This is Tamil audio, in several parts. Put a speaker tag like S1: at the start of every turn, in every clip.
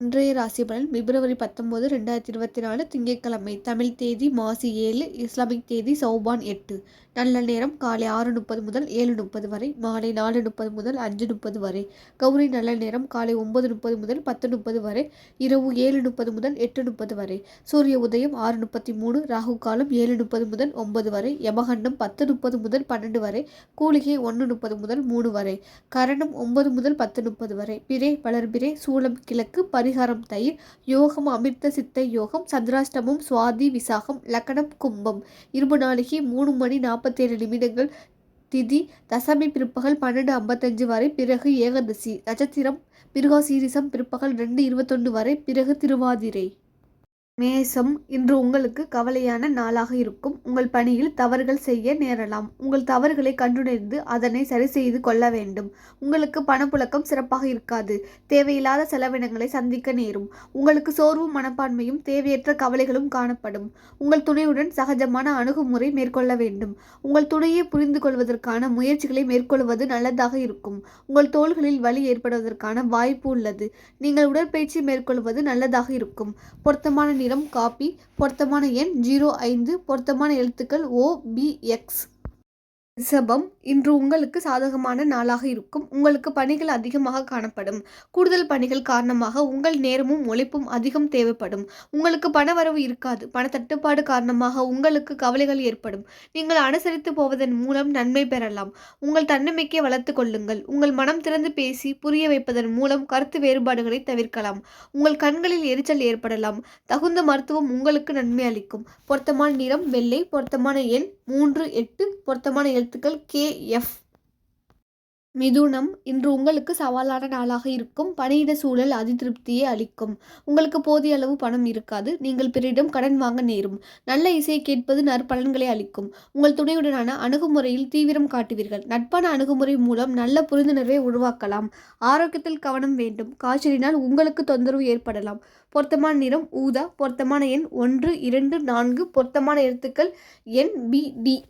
S1: இன்றைய ராசி பலன் பிப்ரவரி பத்தொம்போது ரெண்டாயிரத்தி இருபத்தி நாலு திங்கட்கிழமை தமிழ் தேதி மாசி ஏழு இஸ்லாமிக் தேதி சௌபான் எட்டு. நல்ல நேரம் காலை ஆறு முப்பது முதல் ஏழு முப்பது வரை மாலை நாலு முப்பது முதல் அஞ்சு முப்பது வரை கௌரி நல்ல நேரம் காலை ஒன்பது முப்பது முதல் பத்து முப்பது வரை இரவு ஏழு முப்பது முதல் எட்டு முப்பது வரை சூரிய உதயம் ஆறு முப்பத்தி மூணு ராகு காலம் ஏழு முப்பது முதல் ஒன்பது வரை யமகண்டம் பத்து முப்பது முதல் பன்னெண்டு வரை கூலிகை ஒன்று முப்பது முதல் மூணு வரை கரணம் ஒன்பது முதல் பத்து முப்பது வரை பிறை வளர்பிறை சூளம் கிழக்கு பரிகாரம் தயிர் யோகம் அமிர்த சித்த யோகம் சந்திராஷ்டமம் சுவாதி விசாகம் லக்கணம் கும்பம் இருபு நாளைக்கு மூணு மணி நாற்பத்தேழு நிமிடங்கள். திதி தசமி பிற்பகல் பன்னெண்டு ஐம்பத்தஞ்சு வரை பிறகு ஏகதசி. நட்சத்திரம் மிருகாசீரிசம் பிற்பகல் ரெண்டு இருபத்தொன்று வரை பிறகு திருவாதிரை. மேசம் இன்று உங்களுக்கு கவலையான நாளாக இருக்கும். உங்கள் பணியில் தவறுகள் செய்ய நேரலாம். உங்கள் தவறுகளை கண்டுணர்ந்து அதனை சரி செய்து கொள்ள வேண்டும். உங்களுக்கு பணப்புழக்கம் சிறப்பாக இருக்காது. தேவையில்லாத செலவினங்களை சந்திக்க நேரும். உங்களுக்கு சோர்வும் மனப்பான்மையும் தேவையற்ற கவலைகளும் காணப்படும். உங்கள் துணையுடன் சகஜமான அணுகுமுறை மேற்கொள்ள வேண்டும். உங்கள் துணையை புரிந்து கொள்வதற்கான முயற்சிகளை மேற்கொள்வது நல்லதாக இருக்கும். உங்கள் தோள்களில் வலி ஏற்படுவதற்கான வாய்ப்பு உள்ளது. நீங்கள் உடற்பயிற்சி மேற்கொள்வது நல்லதாக இருக்கும். பொருத்தமான நிறம் காப்பி பொருத்தமான எண் ஜீரோ ஐந்து பொருத்தமான எழுத்துக்கள் ஓ பி எக்ஸ் ரிஷபம் இன்று உங்களுக்கு சாதகமான நாளாக இருக்கும். உங்களுக்கு பணிகள் அதிகமாக காணப்படும். கூடுதல் பணிகள் காரணமாக உங்கள் நேரமும் உழைப்பும் அதிகம் தேவைப்படும். உங்களுக்கு பணவரவு இருக்காது. பண தட்டுப்பாடு காரணமாக உங்களுக்கு கவலைகள் ஏற்படும். நீங்கள் அனுசரித்து போவதன் மூலம் நன்மை பெறலாம். உங்கள் தன்னம்பிக்கை வளர்த்து கொள்ளுங்கள். உங்கள் மனம் திறந்து பேசி புரிய வைப்பதன் மூலம் கருத்து வேறுபாடுகளை தவிர்க்கலாம். உங்கள் கண்களில் எரிச்சல் ஏற்படலாம். தகுந்த மருத்துவம் உங்களுக்கு நன்மை அளிக்கும். பொருத்தமான நிறம் வெள்ளை. பொருத்தமான எண் மூன்று எட்டு. பொருத்தமான எழுத்துக்கள் கே எஃப். மிதுனம் இன்று உங்களுக்கு சவாலான நாளாக இருக்கும். பணியிட சூழல் அதிருப்தியை அளிக்கும். உங்களுக்கு போதிய அளவு பணம் இருக்காது. நீங்கள் பிறரிடம் கடன் வாங்க நேரும். நல்ல இசையை கேட்பது நற்பலன்களை அளிக்கும். உங்கள் துணையுடனான அணுகுமுறையில் தீவிரம் காட்டுவீர்கள். நட்பான அணுகுமுறை மூலம் நல்ல புரிந்துணர்வை உருவாக்கலாம். ஆரோக்கியத்தில் கவனம் வேண்டும். காய்ச்சலினால் உங்களுக்கு தொந்தரவு ஏற்படலாம். பொருத்தமான நிறம் ஊதா. பொருத்தமான எண் ஒன்று இரண்டு நான்கு. பொருத்தமான எழுத்துக்கள் என் பி டி.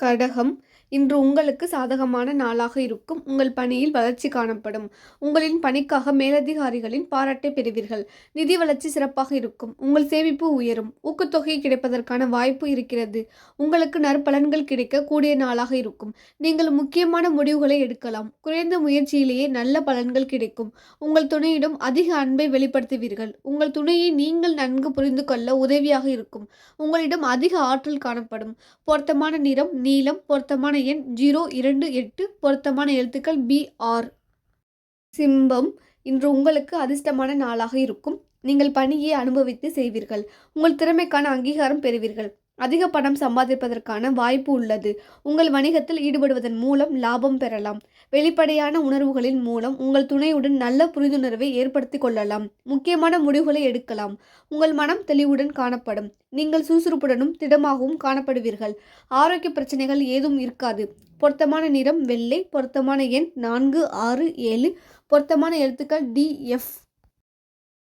S1: கடகம் இன்று உங்களுக்கு சாதகமான நாளாக இருக்கும். உங்கள் பணியில் வளர்ச்சி காணப்படும். உங்களின் பணிக்காக மேலதிகாரிகளின் பாராட்டை பெறுவீர்கள். நிதி வளர்ச்சி சிறப்பாக இருக்கும். உங்கள் சேமிப்பு உயரும். ஊக்கத்தொகை கிடைப்பதற்கான வாய்ப்பு இருக்கிறது. உங்களுக்கு நற்பலன்கள் கிடைக்க கூடிய நாளாக இருக்கும். நீங்கள் முக்கியமான முடிவுகளை எடுக்கலாம். குறைந்த முயற்சியிலேயே நல்ல பலன்கள் கிடைக்கும். உங்கள் துணையிடம் அதிக அன்பை வெளிப்படுத்துவீர்கள். உங்கள் துணையை நீங்கள் நன்கு புரிந்து கொள்ள உதவியாக இருக்கும். உங்களிடம் அதிக ஆற்றல் காணப்படும். பொருத்தமான நிறம் நீளம் பொருத்தமான எண் ஜீரோ இரண்டு எட்டு பொருத்தமான எழுத்துக்கள் பி ஆர். சிம்பம் இன்று உங்களுக்கு அதிர்ஷ்டமான நாளாக இருக்கும். நீங்கள் பணியை அனுபவித்து செய்வீர்கள். உங்கள் திறமைக்கான அங்கீகாரம் பெறுவீர்கள். அதிக பணம் சம்பாதிப்பதற்கான வாய்ப்பு உள்ளது. உங்கள் வணிகத்தில் ஈடுபடுவதன் மூலம் லாபம் பெறலாம். வெளிப்படையான உணர்வுகளின் மூலம் உங்கள் துணையுடன் நல்ல புரிந்துணர்வை ஏற்படுத்தி கொள்ளலாம். முக்கியமான முடிவுகளை எடுக்கலாம். உங்கள் மனம் தெளிவுடன் காணப்படும். நீங்கள் சுறுசுறுப்புடனும் திடமாகவும் காணப்படுவீர்கள். ஆரோக்கிய பிரச்சனைகள் ஏதும் இருக்காது. பொருத்தமான நிறம் வெள்ளை பொருத்தமான எண் நான்கு ஆறு ஏழு பொருத்தமான எழுத்துக்கள் டிஎஃப்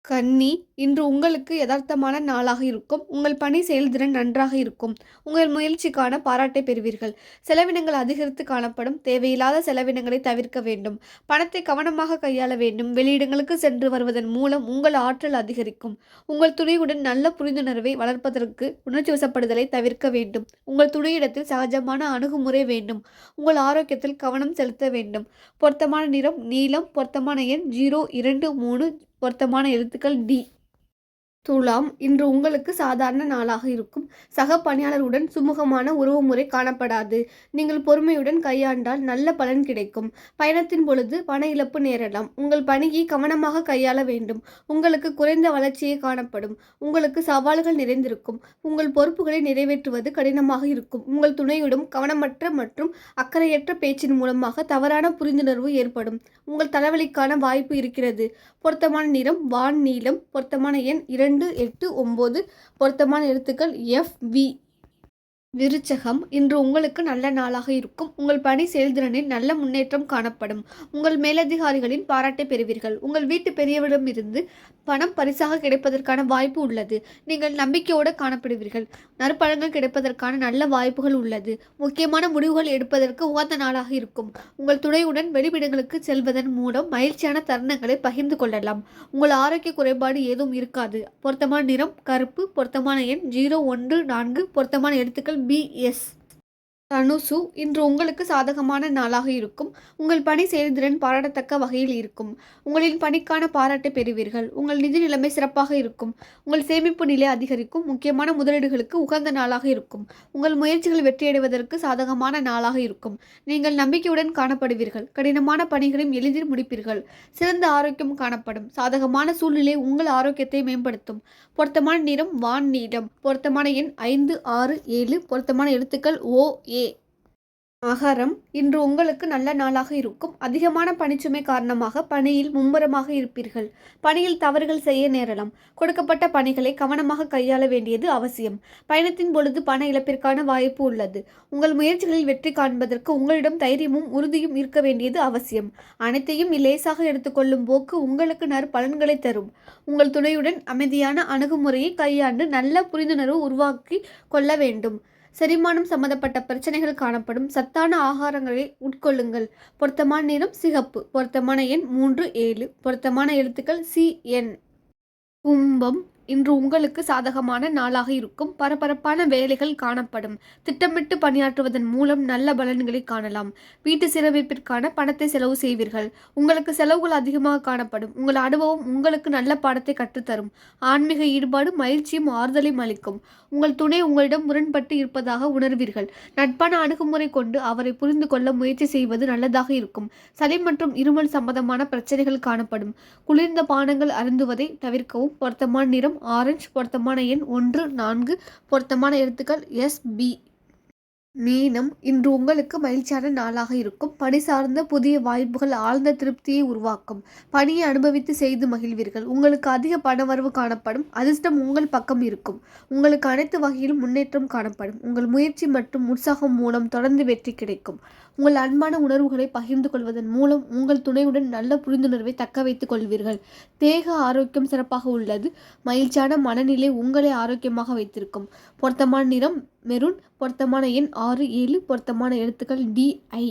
S1: கன்னி இன்று உங்களுக்கு யதார்த்தமான நாளாக இருக்கும். உங்கள் பணி செயல்திறன் நன்றாக இருக்கும். உங்கள் முயற்சிக்கான பாராட்டை பெறுவீர்கள். செலவினங்கள் அதிகரித்து காணப்படும். தேவையில்லாத செலவினங்களை தவிர்க்க வேண்டும். பணத்தை கவனமாக கையாள வேண்டும். வெளியிடங்களுக்கு சென்று வருவதன் மூலம் உங்கள் ஆற்றல் அதிகரிக்கும். உங்கள் துணையுடன் நல்ல புரிந்துணர்வை வளர்ப்பதற்கு உணர்ச்சி வசப்படுதலை தவிர்க்க வேண்டும். உங்கள் துணையிடத்தில் சகஜமான அணுகுமுறை வேண்டும். உங்கள் ஆரோக்கியத்தில் கவனம் செலுத்த வேண்டும். பொருத்தமான நிறம் நீளம் பொருத்தமான எண் ஜீரோ இரண்டு மூணு பொருத்தமான எழுத்துக்கள் டி. துலாம் இன்று உங்களுக்கு சாதாரண நாளாக இருக்கும். சக பணியாளருடன் சுமூகமான உறவுமுறை காணப்படாது. நீங்கள் பொறுமையுடன் கையாண்டால் நல்ல பலன் கிடைக்கும். பயணத்தின் பொழுது பண இழப்பு நேரலாம். உங்கள் பணியை கவனமாக கையாள வேண்டும். உங்களுக்கு குறைந்த வளர்ச்சியே காணப்படும். உங்களுக்கு சவால்கள் நிறைந்திருக்கும். உங்கள் பொறுப்புகளை நிறைவேற்றுவது கடினமாக இருக்கும். உங்கள் துணையுடன் கவனமற்ற மற்றும் அக்கறையற்ற பேச்சின் மூலமாக தவறான புரிந்துணர்வு ஏற்படும். உங்கள் தலைவலிக்கான வாய்ப்பு இருக்கிறது. பொருத்தமான நிறம் வான் நீளம். பொருத்தமான எண் இரண்டு இரண்டு எட்டு ஒம்பது பொருத்தமான எழுத்துக்கள் எஃப் வி விருச்சகம் இன்று உங்களுக்கு நல்ல நாளாக இருக்கும். உங்கள் பணி செயல்திறனில் நல்ல முன்னேற்றம் காணப்படும். உங்கள் மேலதிகாரிகளின் பாராட்டை பெறுவீர்கள். உங்கள் வீட்டு பெரியவரிடமிருந்து பணம் பரிசாக கிடைப்பதற்கான வாய்ப்பு உள்ளது. நீங்கள் நம்பிக்கையோடு காணப்படுவீர்கள். நற்பழங்கள் கிடைப்பதற்கான நல்ல வாய்ப்புகள் உள்ளது. முக்கியமான முடிவுகள் எடுப்பதற்கு உகந்த நாளாக இருக்கும். உங்கள் துணையுடன் வெளிவிடங்களுக்கு செல்வதன் மூலம் மகிழ்ச்சியான தருணங்களை பகிர்ந்து கொள்ளலாம். உங்கள் ஆரோக்கிய குறைபாடு ஏதும் இருக்காது. பொருத்தமான நிறம் கருப்பு. பொருத்தமான எண் ஜீரோ ஒன்று நான்கு. பொருத்தமான எழுத்துக்கள் பி எஸ் தனுசு இன்று உங்களுக்கு சாதகமான நாளாக இருக்கும். உங்கள் பணி செயல்திறன் பாராட்டத்தக்க வகையில் இருக்கும். உங்களின் பணிக்கான பாராட்டை பெறுவீர்கள். உங்கள் நிதி நிலைமை சிறப்பாக இருக்கும். உங்கள் சேமிப்பு நிலை அதிகரிக்கும். முக்கியமான முதலீடுகளுக்கு உகந்த நாளாக இருக்கும். உங்கள் முயற்சிகள் வெற்றியடைவதற்கு சாதகமான நாளாக இருக்கும். நீங்கள் நம்பிக்கையுடன் காணப்படுவீர்கள். கடினமான பணிகளையும் எளிதில் முடிப்பீர்கள். சிறந்த ஆரோக்கியம் காணப்படும். சாதகமான சூழ்நிலை உங்கள் ஆரோக்கியத்தை மேம்படுத்தும். பொருத்தமான நிறம் வான் நீலம் பொருத்தமான எண் ஐந்து ஆறு ஏழு. பொருத்தமான எழுத்துக்கள் ஓ ஏ மகரம் இன்று உங்களுக்கு நல்ல நாளாக இருக்கும். அதிகமான பணிச்சுமை காரணமாக பணியில் மும்முரமாக இருப்பீர்கள். பணியில் தவறுகள் செய்ய நேரலாம். கொடுக்கப்பட்ட பணிகளை கவனமாக கையாள வேண்டியது அவசியம். பயணத்தின் பொழுது பண இழப்பிற்கான வாய்ப்பு உள்ளது. உங்கள் முயற்சிகளில் வெற்றி காண்பதற்கு உங்களிடம் தைரியமும் உறுதியும் இருக்க வேண்டியது அவசியம். அனைத்தையும் லேசாக எடுத்துக்கொள்ளும் போக்கு உங்களுக்கு நற்பலன்களை தரும். உங்கள் துணையுடன் அமைதியான அணுகுமுறையை கையாண்டு நல்ல புரிந்துணர்வு உருவாக்கி கொள்ள வேண்டும். செரிமானம் சம்பந்தப்பட்ட பிரச்சனைகள் காணப்படும். சத்தான ஆகாரங்களை உட்கொள்ளுங்கள். பொருத்தமான நிறம் சிகப்பு. பொருத்தமான எண் மூன்று ஏழு. பொருத்தமான எழுத்துக்கள் சி என். கும்பம். இன்று உங்களுக்கு சாதகமான நாளாக இருக்கும். பரபரப்பான வேலைகள் காணப்படும். திட்டமிட்டு பணியாற்றுவதன் மூலம் நல்ல பலன்களை காணலாம். வீட்டு சீரமைப்பிற்கான பணத்தை செலவு செய்வீர்கள். உங்களுக்கு செலவுகள் அதிகமாக காணப்படும். உங்கள் அனுபவம் உங்களுக்கு நல்ல பாடத்தை கற்றுத்தரும். ஆன்மீக ஈடுபாடு மகிழ்ச்சியும் ஆறுதலையும் அளிக்கும். உங்கள் துணை உங்களிடம் முரண்பட்டு இருப்பதாக உணர்வீர்கள். நட்பான அணுகுமுறை கொண்டு அவரை புரிந்து கொள்ள முயற்சி செய்வது நல்லதாக இருக்கும். சளி மற்றும் இருமல் சம்பந்தமான பிரச்சனைகள் காணப்படும். குளிர்ந்த பானங்கள் அருந்துவதை தவிர்க்கவும் பொருத்தமான நிறம் ஆரஞ்சு பொருத்தமான எண் ஒன்று நான்கு பொருத்தமான எழுத்துக்கள் எஸ் பி. மீனம் இன்று உங்களுக்கு மகிழ்ச்சியான நாளாக இருக்கும். பணி சார்ந்த புதிய வாய்ப்புகள் ஆழ்ந்த திருப்தியை உருவாக்கும். பணியை அனுபவித்து செய்து மகிழ்வீர்கள். உங்களுக்கு அதிக பணவரவு காணப்படும். அதிர்ஷ்டம் உங்கள் பக்கம் இருக்கும். உங்களுக்கு அனைத்து வகையிலும் முன்னேற்றம் காணப்படும். உங்கள் முயற்சி மற்றும் உற்சாகம் மூலம் தொடர்ந்து வெற்றி கிடைக்கும். உங்கள் அன்பான உணர்வுகளை பகிர்ந்து கொள்வதன் மூலம் உங்கள் துணையுடன் நல்ல புரிந்துணர்வை தக்க வைத்துக் கொள்வீர்கள். தேக ஆரோக்கியம் சிறப்பாக உள்ளது. மகிழ்ச்சியான மனநிலை உங்களை ஆரோக்கியமாக வைத்திருக்கும். பொருத்தமான நிறம் மெரூன் பொருத்தமான எண் ஆறு ஏழு பொருத்தமான எழுத்துக்கள் டிஐ